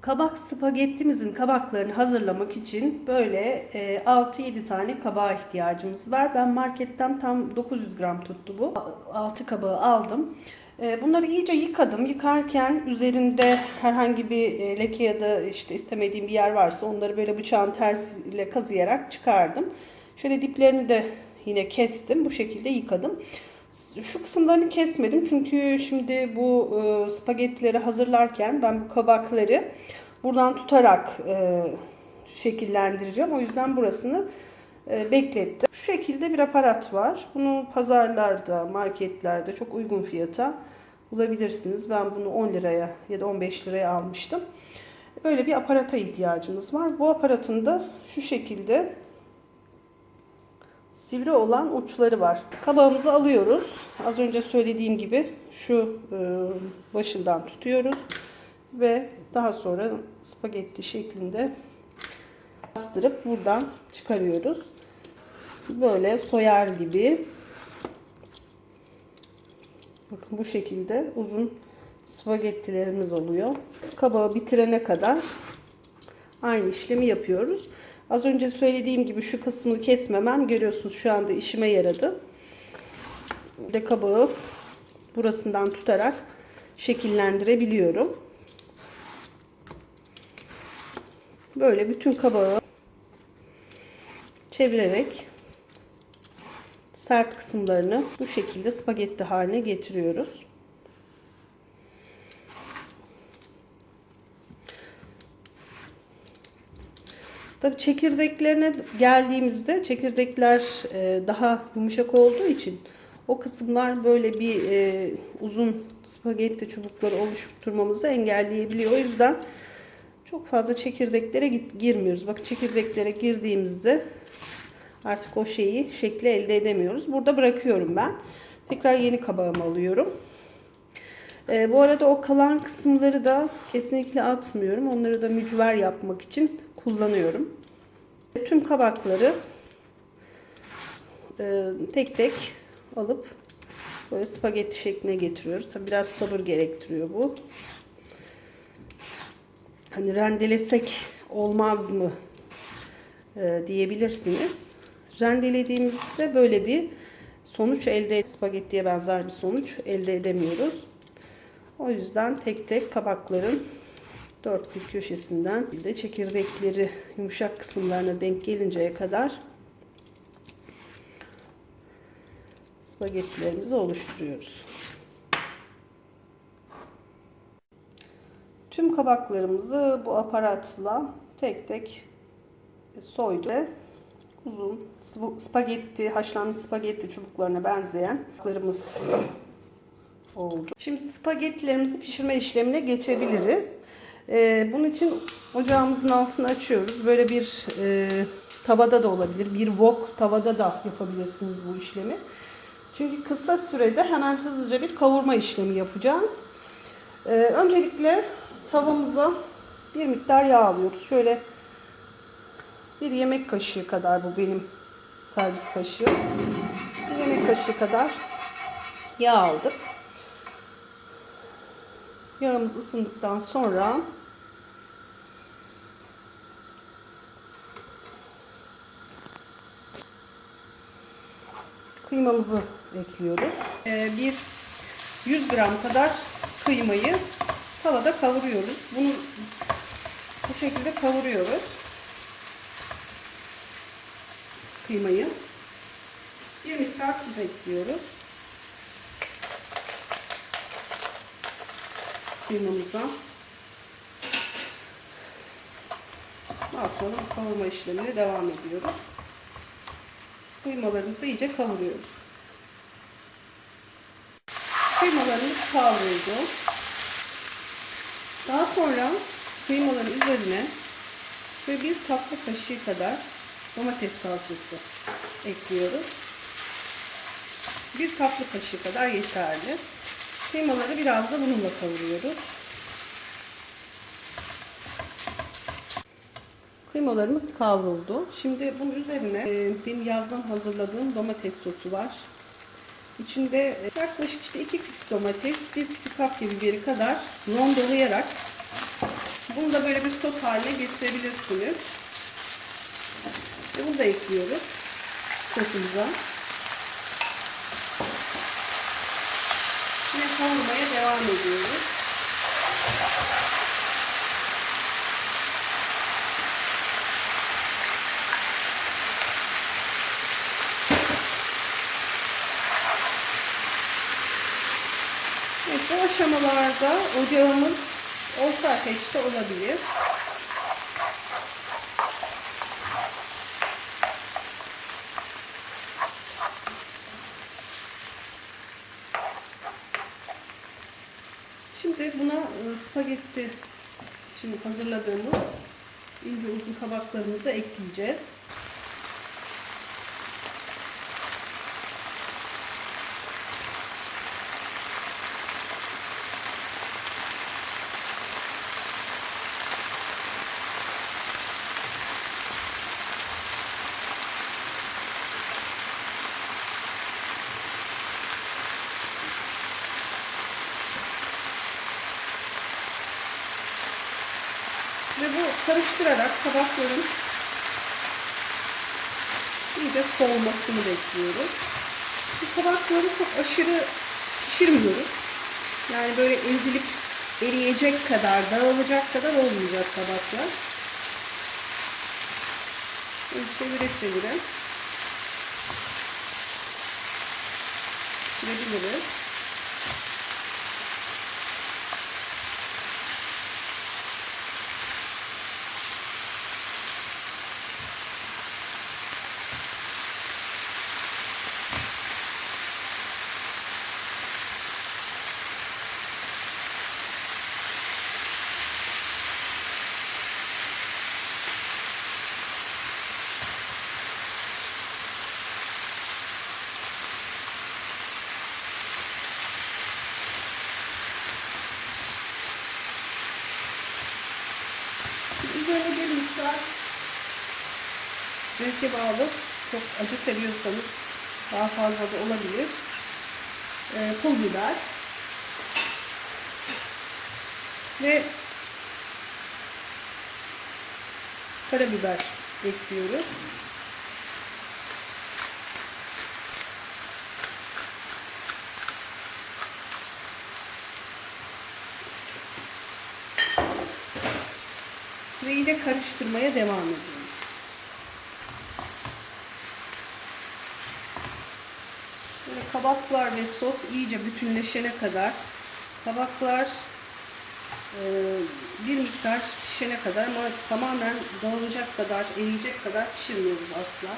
Kabak spagettimizin kabaklarını hazırlamak için böyle e, 6-7 tane kabağa ihtiyacımız var. Ben marketten tam 900 gram tuttu bu. 6 kabağı aldım. E, Bunları iyice yıkadım. Yıkarken üzerinde herhangi bir e, leke ya da işte istemediğim bir yer varsa onları böyle bıçağın tersiyle kazıyarak çıkardım. Şöyle diplerini de yine kestim. Bu şekilde yıkadım. Şu kısımlarını kesmedim çünkü şimdi bu e, spagettileri hazırlarken ben bu kabakları buradan tutarak e, şekillendireceğim. O yüzden burasını e, beklettim. Şu şekilde bir aparat var. Bunu pazarlarda, marketlerde çok uygun fiyata bulabilirsiniz. Ben bunu 10 liraya ya da 15 liraya almıştım. Böyle bir aparata ihtiyacımız var. Bu aparatın da şu şekilde sivri olan uçları var. Kabağımızı alıyoruz. Az önce söylediğim gibi şu e, başından tutuyoruz ve daha sonra spagetti şeklinde bastırıp buradan çıkarıyoruz. Böyle soyar gibi bakın bu şekilde uzun spagettilerimiz oluyor. Kabağı bitirene kadar aynı işlemi yapıyoruz. Az önce söylediğim gibi şu kısmını kesmemem görüyorsunuz şu anda işime yaradı. De kabağı burasından tutarak şekillendirebiliyorum. Böyle bütün kabağı çevirerek sert kısımlarını bu şekilde spagetti haline getiriyoruz. Tabii çekirdeklerine geldiğimizde çekirdekler e, daha yumuşak olduğu için o kısımlar böyle bir e, uzun spagetti çubukları oluşturmamızı engelleyebiliyor. O yüzden çok fazla çekirdeklere girmiyoruz. Bak çekirdeklere girdiğimizde artık o şeyi şekli elde edemiyoruz. Burada bırakıyorum ben. Tekrar yeni kabağımı alıyorum. E, bu arada o kalan kısımları da kesinlikle atmıyorum. Onları da mücver yapmak için kullanıyorum. Tüm kabakları e, tek tek alıp böyle spagetti şekline getiriyoruz. Tabi biraz sabır gerektiriyor bu. Hani rendelesek olmaz mı e, diyebilirsiniz. Rendelediğimizde böyle bir sonuç elde spagettiye benzer bir sonuç elde edemiyoruz. O yüzden tek tek kabakların dört bir köşesinden de çekirdekleri yumuşak kısımlarına denk gelinceye kadar spagettilerimizi oluşturuyoruz. Tüm kabaklarımızı bu aparatla tek tek soydum. Uzun spagetti, haşlanmış spagetti çubuklarına benzeyen kabaklarımız oldu. Şimdi spagettilerimizi pişirme işlemine geçebiliriz. Ee, bunun için ocağımızın altını açıyoruz. Böyle bir e, tavada da olabilir. Bir wok tavada da yapabilirsiniz bu işlemi. Çünkü kısa sürede hemen hızlıca bir kavurma işlemi yapacağız. Ee, öncelikle tavamıza bir miktar yağ alıyoruz. Şöyle bir yemek kaşığı kadar bu benim servis kaşığı. Bir yemek kaşığı kadar yağ aldık. Yağımız ısındıktan sonra kıymamızı ekliyoruz. Ee, bir 100 gram kadar kıymayı tavada kavuruyoruz. Bunu bu şekilde kavuruyoruz. Kıymayı. Bir miktar tuz ekliyoruz. Kıymamıza. Daha sonra kavurma işlemine devam ediyoruz. Kıymalarımızı iyice kavuruyoruz. Kıymalarımız kavruldu. Daha sonra kıymaların üzerine ve bir tatlı kaşığı kadar domates salçası ekliyoruz. Bir tatlı kaşığı kadar yeterli. Kıymaları biraz da bununla kavuruyoruz. Kıymalarımız kavruldu. Şimdi bunun üzerine benim yazdan hazırladığım domates sosu var. İçinde e, yaklaşık işte iki küçük domates, bir küçük kapya biberi kadar rondolayarak bu Bunu da böyle bir sos haline getirebilirsiniz. Ve bunu da ekliyoruz sosumuza. Yine kavurmaya devam ediyoruz. Evet, bu aşamalarda ocağımız orta ateşte olabilir. Şimdi buna e, spagetti için hazırladığımız ince uzun kabaklarımızı ekleyeceğiz. Ve bu karıştırarak kabakların iyice soğumasını bekliyoruz. Bu kabakları çok aşırı pişirmiyoruz. Yani böyle ezilip eriyecek kadar, dağılacak kadar olmayacak kabaklar. Böyle çevire çevire. Pişirebiliriz. Üzerine bir miktar zevke bağlı. Çok acı seviyorsanız daha fazla da olabilir. Ee, pul biber. Ve karabiber ekliyoruz. Ve iyice karıştırmaya devam ediyoruz. Böyle kabaklar ve sos iyice bütünleşene kadar kabaklar e, bir miktar pişene kadar ama tamamen dağılacak kadar, eriyecek kadar pişirmiyoruz asla.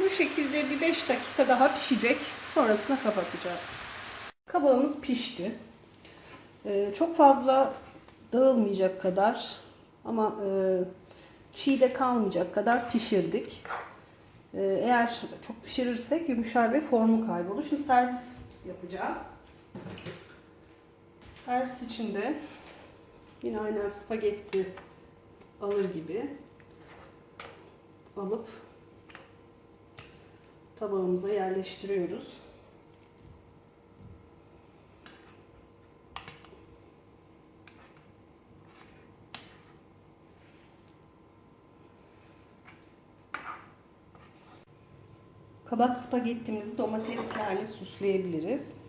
Bu şekilde bir 5 dakika daha pişecek. Sonrasında kapatacağız. Kabağımız pişti. Ee, çok fazla dağılmayacak kadar ama e, çiğ de kalmayacak kadar pişirdik. Ee, eğer çok pişirirsek yumuşar ve formu kaybolur. Şimdi servis yapacağız. Servis için de yine aynen spagetti alır gibi alıp tabağımıza yerleştiriyoruz. Kabak spagettimizi domateslerle süsleyebiliriz.